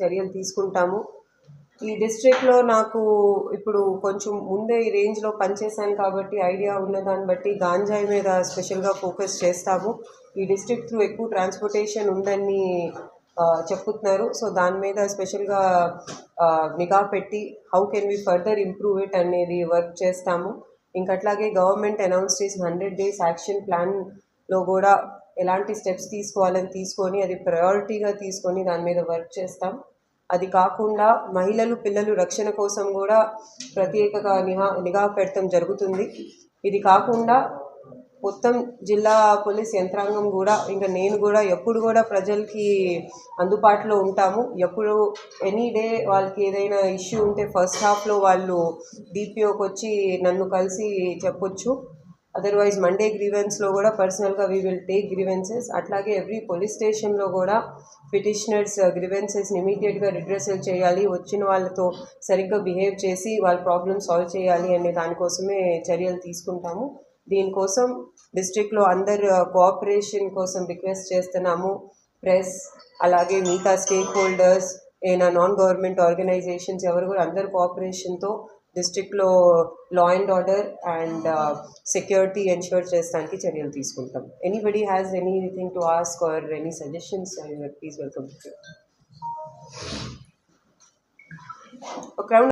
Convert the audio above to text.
చర్యలు తీసుకుంటాము. ఈ డిస్ట్రిక్ట్లో నాకు ఇప్పుడు కొంచెం ముందే ఈ రేంజ్లో పనిచేశాను కాబట్టి ఐడియా ఉన్న దాన్ని బట్టి గాంజాయి మీద స్పెషల్గా ఫోకస్ చేస్తాము. ఈ డిస్ట్రిక్ట్ త్రూ ఎక్కువ ట్రాన్స్పోర్టేషన్ ఉందని చెప్తున్నారు సో దాని మీద స్పెషల్గా నిఘా పెట్టి how can we further improve it అనేది వర్క్ చేస్తాము. ఇంకట్లాగే గవర్నమెంట్ అనౌన్స్ చేసిన హండ్రెడ్ డేస్ యాక్షన్ ప్లాన్లో కూడా ఎలాంటి స్టెప్స్ తీసుకోవాలని తీసుకొని అది ప్రయారిటీగా తీసుకొని దాని మీద వర్క్ చేస్తాం. అది కాకుండా మహిళలు పిల్లలు రక్షణ కోసం కూడా ప్రత్యేకగా నిఘా నిఘా పెడతాం జరుగుతుంది. ఇది కాకుండా మొత్తం జిల్లా పోలీస్ యంత్రాంగం కూడా ఇంకా నేను కూడా ఎప్పుడు కూడా ప్రజలకి అందుబాటులో ఉంటాము. ఎప్పుడు ఎనీ డే వాళ్ళకి ఏదైనా ఇష్యూ ఉంటే ఫస్ట్ హాఫ్లో వాళ్ళు డిపిఓకి వచ్చి నన్ను కలిసి చెప్పొచ్చు. అదర్వైజ్ మండే గ్రీవెన్స్లో కూడా పర్సనల్గా వీ విల్ టేక్ గ్రీవెన్సెస్ అట్లాగే ఎవ్రీ పోలీస్ స్టేషన్లో కూడా పిటిషనర్స్ గ్రీవెన్సెస్ని ఇమీడియట్గా రిడ్రెసల్ చేయాలి. వచ్చిన వాళ్ళతో సరిగ్గా బిహేవ్ చేసి వాళ్ళ ప్రాబ్లమ్ సాల్వ్ చేయాలి అనే దానికోసమే చర్యలు తీసుకుంటాము. దీనికోసం డిస్ట్రిక్ట్లో అందరు uh, కోఆపరేషన్ కోసం రిక్వెస్ట్ చేస్తున్నాము. ప్రెస్ అలాగే మిగతా స్టేక్ హోల్డర్స్ ఏమైనా నాన్ గవర్నమెంట్ ఆర్గనైజేషన్స్ ఎవరు కూడా అందరు కోఆపరేషన్తో డిస్ట్రిక్ట్లో law and order and security ensure చేసడానికి చర్యలు తీసుకుంటాం anybody has anything to ask or any suggestions please welcome crown